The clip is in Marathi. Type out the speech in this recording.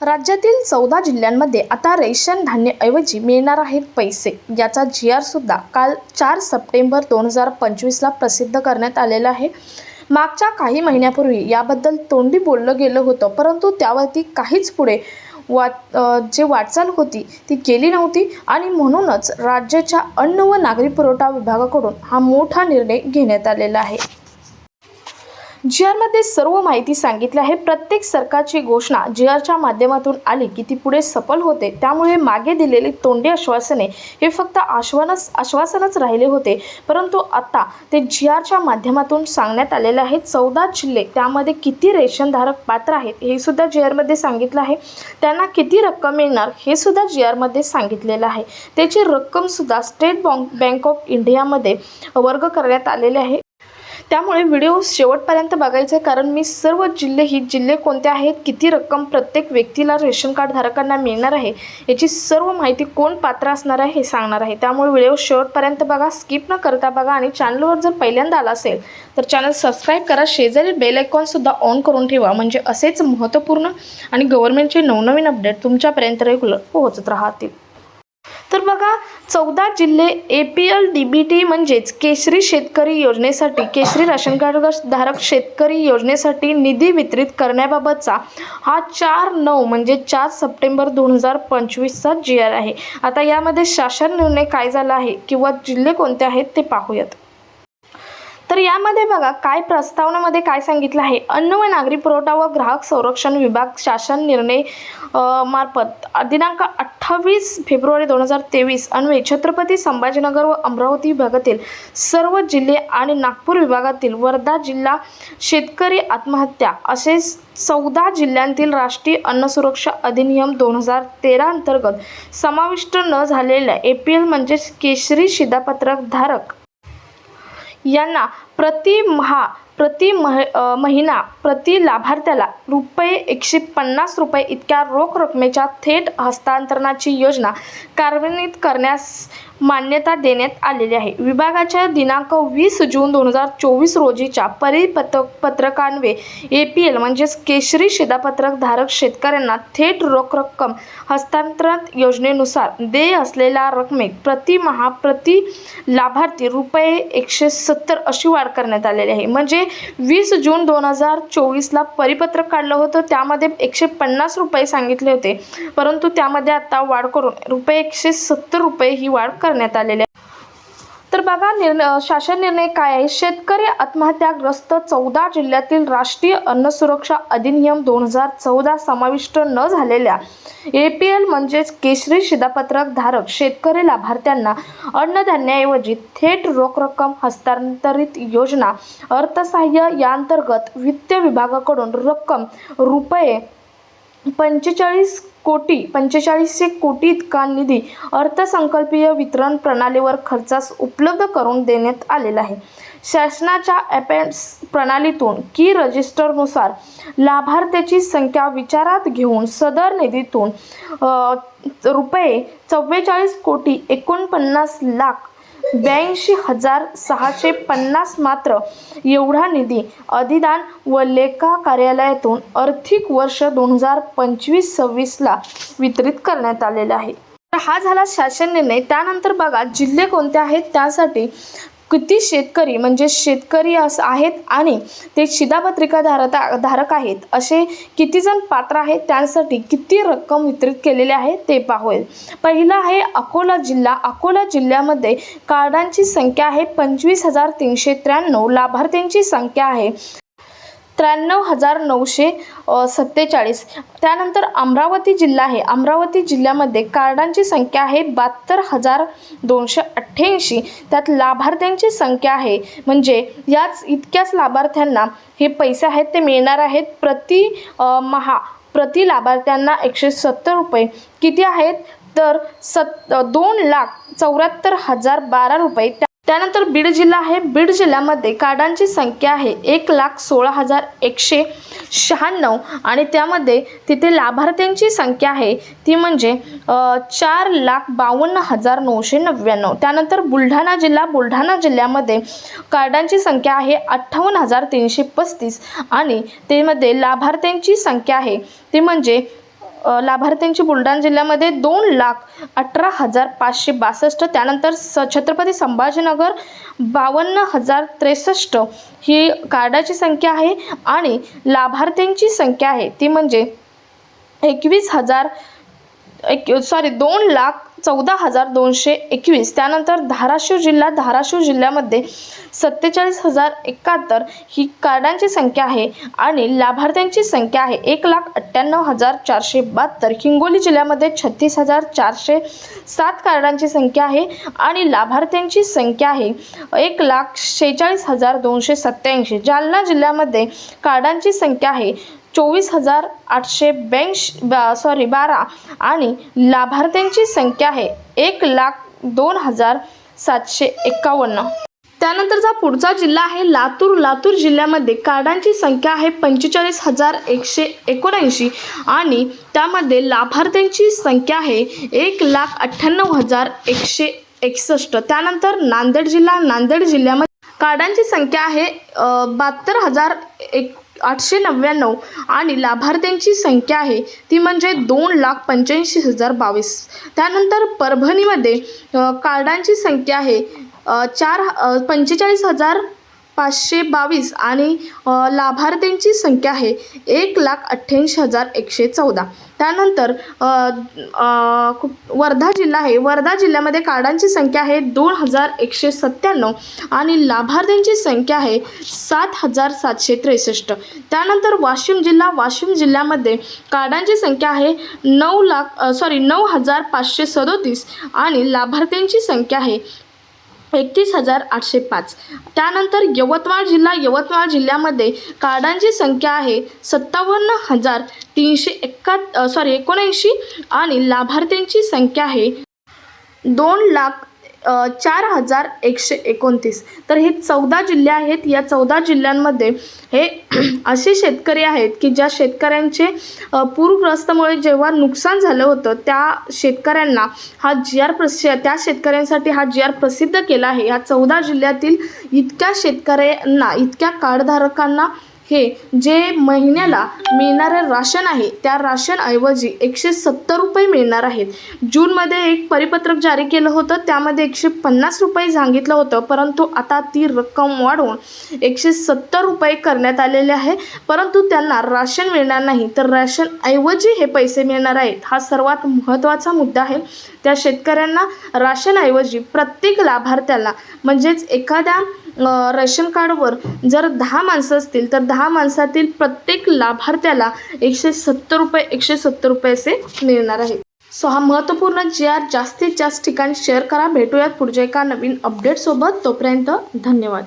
राज्यातील चौदा जिल्ह्यांमध्ये आता रेशन धान्यऐवजी मिळणार आहेत पैसे. याचा जी आर सुद्धा काल चार सप्टेंबर दोन हजार पंचवीसला प्रसिद्ध करण्यात आलेला आहे. मागच्या काही महिन्यापूर्वी याबद्दल तोंडी बोललं गेलं होतं परंतु त्यावरती काहीच पुढे वाट जे वाटचाल होती ती केली नव्हती आणि म्हणूनच राज्याच्या अन्न व नागरी पुरवठा विभागाकडून हा मोठा निर्णय घेण्यात आलेला आहे. जी आरमध्ये सर्व माहिती सांगितली आहे प्रत्येक सरकारची घोषणा जी आरच्या माध्यमातून आली की ती पुढे सफल होते त्यामुळे मागे दिलेली तोंडी आश्वासने हे फक्त आश्वानच आश्वासनच राहिले होते. परंतु आता ते जी आरच्या माध्यमातून सांगण्यात आलेले आहे चौदा जिल्हे त्यामध्ये किती रेशनधारक पात्र आहेत हे सुद्धा जी आरमध्ये सांगितलं आहे. त्यांना किती रक्कम मिळणार हे सुद्धा जी आरमध्ये सांगितलेलं आहे. त्याची रक्कमसुद्धा स्टेट बँक बँक ऑफ इंडियामध्ये वर्ग करण्यात आलेले आहे. त्यामुळे व्हिडिओ शेवटपर्यंत बघायचं आहे कारण मी सर्व जिल्हे ही जिल्हे कोणते आहेत किती रक्कम प्रत्येक व्यक्तीला रेशन कार्ड धारकांना मिळणार आहे याची सर्व माहिती कोण पात्र असणार आहे हे सांगणार आहे. त्यामुळे व्हिडिओ शेवटपर्यंत बघा स्किप न करता बघा आणि चॅनलवर जर पहिल्यांदा आला असेल तर चॅनल सबस्क्राईब करा शेजारी बेल आयकॉनसुद्धा ऑन करून ठेवा म्हणजे असेच महत्त्वपूर्ण आणि गव्हर्नमेंटचे नवनवीन अपडेट तुमच्यापर्यंत रेग्युलर पोहोचत राहतील. तर बघा चौदा जिल्हे A P L D B T म्हणजेच केशरी शेतकरी योजनेसाठी केशरी राशन कार्ड धारक शेतकरी योजनेसाठी निधी वितरित करण्याबाबतचा हा चार नऊ म्हणजे चार सप्टेंबर दोन हजार पंचवीसचा जी आर आहे. आता यामध्ये शासन निर्णय काय झाला आहे किंवा जिल्हे कोणते आहेत ते पाहूयात. तर यामध्ये बघा काय प्रस्तावनामध्ये काय सांगितलं आहे? अन्न व नागरी पुरवठा व ग्राहक संरक्षण विभाग शासन निर्णय मार्फत दिनांक अठ्ठावीस फेब्रुवारी दोन हजार तेवीस अन्वये छत्रपती संभाजीनगर व अमरावती विभागातील सर्व जिल्हे आणि नागपूर विभागातील वर्धा जिल्हा शेतकरी आत्महत्या असे चौदा जिल्ह्यांतील राष्ट्रीय अन्न सुरक्षा अधिनियम दोन हजार तेरा अंतर्गत समाविष्ट न झालेल्या ए पी एल म्हणजेच केशरी शिधापत्रक धारक यांना प्रति महा प्रति मह महिना प्रति लाभार्थ्याला रुपये एकशे पन्नास रुपये इतक्या रोख रकमेच्या थेट हस्तांतरणाची योजना कार्यान्वित करण्यास मान्यता देण्यात आलेली आहे. विभागाच्या दिनांक वीस जून दोन हजार चोवीस रोजीच्या परिपत्र पत्रकान्वे ए पी एल म्हणजेच केशरी शिधापत्रक धारक शेतकऱ्यांना थेट रोख रक्कम हस्तांतरण योजनेनुसार देय असलेल्या रकमेत प्रति महा प्रति लाभार्थी रुपये एकशे सत्तर अशी वाढ करण्यात आलेली आहे. म्हणजे वीस जून दोन हजार चोवीसला परिपत्रक काढलं होतं. त्यामध्ये एकशे पन्नास रुपये सांगितले होते. परंतु त्यामध्ये आता वाढ करून रुपये एकशे सत्तर रुपये ही वाढ करण्यात आलेली आहे. तर बघा निर्णय शासन निर्णय काय आहे? शेतकरी आत्महत्याग्रस्त चौदा जिल्ह्यातील राष्ट्रीय अन्न सुरक्षा अधिनियम दोन हजार चौदा समाविष्ट न झालेल्या ए पी एल म्हणजेच केशरी शिधापत्रक धारक शेतकरी लाभार्थ्यांना अन्नधान्याऐवजी थेट रोख रक्कम हस्तांतरित योजना अर्थसहाय्य यांतर्गत वित्त विभागाकडून रक्कम रुपये पंचेचाळीस कोटी पंचेचाळीसशे कोटी इतका निधी अर्थसंकल्पीय वितरण प्रणालीवर खर्चास उपलब्ध करून देण्यात आलेला आहे. शासनाच्या ॲपेंट्स प्रणालीतून की रजिस्टरनुसार लाभार्थ्याची संख्या विचारात घेऊन सदर निधीतून रुपये चव्वेचाळीस कोटी एकोणपन्नास लाख ब्याऐंशी हजार सहाशे पन्नास मात्र एवढा निधी अधिदान व लेखा कार्यालयातून आर्थिक वर्ष दोन हजार पंचवीस सव्वीसला वितरित करण्यात आलेला आहे. तर हा झाला शासन निर्णय. त्यानंतर बघा जिल्हे कोणते आहेत? त्यासाठी किती शेतकरी म्हणजे शेतकरी असं आहेत आणि ते शिधापत्रिका धारता धारक आहेत असे किती जण पात्र आहेत त्यांसाठी किती रक्कम वितरित केलेली आहे ते पाहूया. पहिलं आहे अकोला जिल्हा. अकोला जिल्ह्यामध्ये कार्डांची संख्या आहे पंचवीस हजार तीनशे त्र्याण्णव. लाभार्थ्यांची संख्या आहे त्र्याण्णव हजार नऊशे सत्तेचाळीस. त्यानंतर अमरावती जिल्हा आहे. अमरावती जिल्ह्यामध्ये कार्डांची संख्या आहे बहात्तर हजार दोनशे अठ्ठ्याऐंशी. त्यात लाभार्थ्यांची संख्या आहे. म्हणजे याच इतक्याच लाभार्थ्यांना हे पैसे आहेत ते मिळणार आहेत. प्रति महा प्रति लाभार्थ्यांना एकशे सत्तर रुपये. किती आहेत? तर सत् दोन लाख चौऱ्याहत्तर हजार बारा रुपये. त्या- त्यानंतर बीड जिल्हा आहे. बीड जिल्ह्यामध्ये कार्डांची संख्या आहे. एक लाख सोळा हजार एकशे शहाण्णव आणि त्यामध्ये तिथे लाभार्थ्यांची संख्या आहे. ती म्हणजे चार लाख बावन्न हजार नऊशे नव्याण्णव. त्यानंतर बुलढाणा जिल्हा बुलढाणा जिल्ह्यामध्ये कार्डांची संख्या आहे अठ्ठावन्न हजार तीनशे पस्तीस आणि त्यामध्ये लाभार्थ्यांची संख्या आहे. ती म्हणजे लाभार्थ्यांची बुलढाणा जिल्ह्यामध्ये दोन लाख अठरा हजार पाचशे बासष्ट त्यानंतर स छत्रपती संभाजीनगर बावन्न हजार त्रेसष्ट ही कार्डाची संख्या आहे आणि लाभार्थ्यांची संख्या आहे ती म्हणजे एकवीस हजार एक सॉरी दोन लाख चौदा हजार दोनशे एकवीस. त्यानंतर धाराशिव जिल्हा धाराशिव जिल्ह्यामध्ये सत्तेचाळीस हजार एकाहत्तर ही कार्डांची संख्या आहे आणि लाभार्थ्यांची संख्या आहे एक लाख अठ्ठ्याण्णव हजार चारशे बहात्तर. हिंगोली जिल्ह्यामध्ये छत्तीस हजार चारशे सात कार्डांची संख्या आहे आणि लाभार्थ्यांची संख्या आहे एक लाख शेहेचाळीस हजार दोनशे सत्त्याऐंशी. जालना जिल्ह्यामध्ये कार्डांची संख्या आहे चोवीस हजार आठशे ब्याऐंशी बा सॉरी बारा. आणि लाभार्थ्यांची संख्या आहे एक लाख दोन हजार सातशे एकावन्न. त्यानंतरचा पुढचा जिल्हा आहे लातूर. लातूर जिल्ह्यामध्ये कार्डांची संख्या आहे पंचेचाळीस हजार एकशे एकोणऐंशी आणि त्यामध्ये लाभार्थ्यांची संख्या आहे एक लाख अठ्ठ्याण्णव हजार एकशे एकसष्ट. त्यानंतर नांदेड जिल्हा. नांदेड जिल्ह्यामध्ये कार्डांची संख्या आहे बहात्तर हजार एक आठशे नव्याण्णव आणि लाभार्थ्यांची संख्या आहे ती म्हणजे दोन लाख पंच्याऐंशी हजार बावीस. त्यानंतर परभणीमध्ये कार्डांची संख्या आहे चार पंचेचाळीस हजार पाचशे बावीस आणि लाभार्थ्यांची संख्या आहे एक लाख अठ्ठ्याऐंशी हजार एकशे चौदा. त्यानंतर खूप वर्धा जिल्हा आहे. वर्धा जिल्ह्यामध्ये कार्डांची संख्या आहे दोन हजार एकशे सत्त्याण्णव आणि लाभार्थ्यांची संख्या आहे सात हजार सातशे त्रेसष्ट. त्यानंतर वाशिम जिल्हा वाशिम जिल्ह्यामध्ये कार्डांची संख्या आहे नऊ लाख सॉरी नऊ हजार पाचशे सदोतीस आणि लाभार्थ्यांची संख्या आहे एकतीस हजार आठशे पाच. त्यानंतर यवतमाळ जिल्हा यवतमाळ जिल्ह्यामध्ये कार्डांची संख्या आहे सत्तावन्न हजार तीनशे एक्का सॉरी एकोणऐंशी आणि लाभार्थ्यांची संख्या आहे दोन लाख चार हजार एकशे एकोणतीस. तर हे चौदा जिल्हे आहेत. या चौदा जिल्ह्यांमध्ये हे असे शेतकरी आहेत की ज्या शेतकऱ्यांचे पूरग्रस्तमुळे जेव्हा नुकसान झालं होतं त्या शेतकऱ्यांना हा जी आर प्रसि त्या शेतकऱ्यांसाठी हा जी आर प्रसिद्ध केला आहे. या चौदा जिल्ह्यातील इतक्या शेतकऱ्यांना इतक्या कार्डधारकांना हे जे महिन्याला मिळणारं राशन आहे त्या राशनऐवजी एकशे सत्तर रुपये मिळणार आहेत. जूनमध्ये एक परिपत्रक जारी केलं होतं त्यामध्ये एकशे पन्नास रुपये सांगितलं होतं परंतु आता ती रक्कम वाढवून एकशे सत्तर रुपये करण्यात आलेले आहे. परंतु त्यांना राशन मिळणार नाही तर राशनऐवजी हे पैसे मिळणार आहेत. हा सर्वात महत्त्वाचा मुद्दा आहे. त्या शेतकऱ्यांना राशनऐवजी प्रत्येक लाभार्थ्याला म्हणजेच एखाद्या रेशन कार्डवर जर दहा माणसं असतील तर दहा माणसातील प्रत्येक लाभार्थ्याला एकशे सत्तर रुपये एकशे सत्तर रुपये असे मिळणार आहे सो हा महत्त्वपूर्ण जी आर जास्तीत जास्त ठिकाणी शेअर करा. भेटूयात पुढच्या एका नवीन अपडेटसोबत तोपर्यंत धन्यवाद.